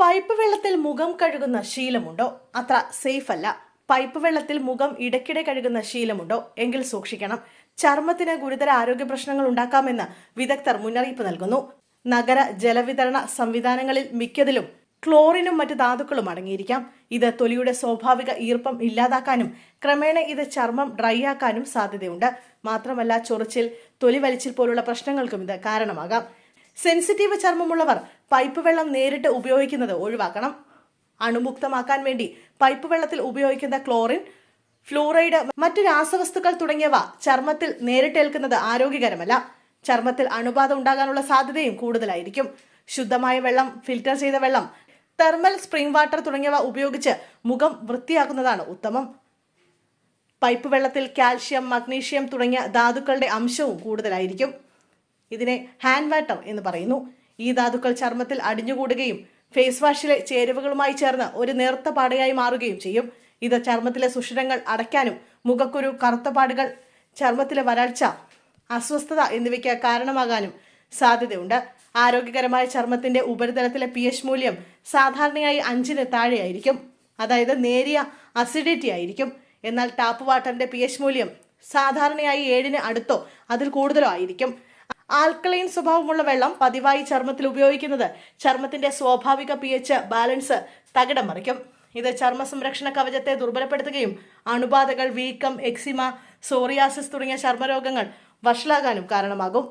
Pipe വെള്ളത്തിൽ മുഖം കഴുകുന്ന ശീലമുണ്ടോ? അത്ര സേഫ് അല്ല. പൈപ്പ് വെള്ളത്തിൽ മുഖം ഇടയ്ക്കിടെ കഴുകുന്ന ശീലമുണ്ടോ? എങ്കിൽ സൂക്ഷിക്കണം. ചർമ്മത്തിന് ഗുരുതര ആരോഗ്യ പ്രശ്നങ്ങൾ ഉണ്ടാക്കാമെന്ന് വിദഗ്ധർ മുന്നറിയിപ്പ് നൽകുന്നു. നഗര ജലവിതരണ സംവിധാനങ്ങളിൽ മിക്കതിലും ക്ലോറിനും മറ്റ് ധാതുക്കളും അടങ്ങിയിരിക്കാം. ഇത് തൊലിയുടെ സ്വാഭാവിക ഈർപ്പം ഇല്ലാതാക്കാനും ക്രമേണ ഇത് ചർമ്മം ഡ്രൈ ആക്കാനും സാധ്യതയുണ്ട്. മാത്രമല്ല ചൊറിച്ചിൽ തൊലി വലിച്ചിൽ പോലുള്ള പ്രശ്നങ്ങൾക്കും ഇത് കാരണമാകാം. സെൻസിറ്റീവ് ചർമ്മമുള്ളവർ പൈപ്പ് വെള്ളം നേരിട്ട് ഉപയോഗിക്കുന്നത് ഒഴിവാക്കണം. അണുമുക്തമാക്കാൻ വേണ്ടി പൈപ്പ് വെള്ളത്തിൽ ഉപയോഗിക്കുന്ന ക്ലോറിൻ ഫ്ലൂറൈഡ് മറ്റു രാസവസ്തുക്കൾ തുടങ്ങിയവ ചർമ്മത്തിൽ നേരിട്ടേൽക്കുന്നത് ആരോഗ്യകരമല്ല. ചർമ്മത്തിൽ അണുബാധ ഉണ്ടാകാനുള്ള സാധ്യതയും കൂടുതലായിരിക്കും. ശുദ്ധമായ വെള്ളം ഫിൽറ്റർ ചെയ്ത വെള്ളം തെർമൽ സ്പ്രിംഗ് വാട്ടർ തുടങ്ങിയവ ഉപയോഗിച്ച് മുഖം വൃത്തിയാക്കുന്നതാണ് ഉത്തമം. പൈപ്പ് വെള്ളത്തിൽ കാൽഷ്യം മഗ്നീഷ്യം തുടങ്ങിയ ധാതുക്കളുടെ അംശവും കൂടുതലായിരിക്കും. ഇതിനെ ഹാൻഡ് വാട്ടർ എന്ന് പറയുന്നു. ഈ ധാതുക്കൾ ചർമ്മത്തിൽ അടിഞ്ഞുകൂടുകയും ഫേസ് വാഷിലെ ചേരുവകളുമായി ചേർന്ന് ഒരു നേർത്ത പാടയായി മാറുകയും ചെയ്യും. ഇത് ചർമ്മത്തിലെ സുഷിരങ്ങൾ അടയ്ക്കാനും മുഖക്കുരു കറുത്ത പാടുകൾ ചർമ്മത്തിലെ വരൾച്ച അസ്വസ്ഥത എന്നിവയ്ക്ക് കാരണമാകാനും സാധ്യതയുണ്ട്. ആരോഗ്യകരമായ ചർമ്മത്തിന്റെ ഉപരിതലത്തിലെ പി എച്ച് മൂല്യം സാധാരണയായി അഞ്ചിന് താഴെയായിരിക്കും. അതായത് നേരിയ അസിഡിറ്റി ആയിരിക്കും. എന്നാൽ ടാപ്പ് വാട്ടറിന്റെ പി എച്ച് മൂല്യം സാധാരണയായി ഏഴിന് അടുത്തോ അതിൽ കൂടുതലോ ആയിരിക്കും. ആൽക്കലൈൻ സ്വഭാവമുള്ള വെള്ളം പതിവായി ചർമ്മത്തിൽ ഉപയോഗിക്കുന്നത് ചർമ്മത്തിന്റെ സ്വാഭാവിക പി എച്ച് ബാലൻസ് തകിടം മറിക്കും. ഇത് ചർമ്മ സംരക്ഷണ കവചത്തെ ദുർബലപ്പെടുത്തുകയും അണുബാധകൾ വീക്കം എക്സിമ സോറിയാസിസ് തുടങ്ങിയ ചർമ്മരോഗങ്ങൾ വഷളാകാനും കാരണമാകും.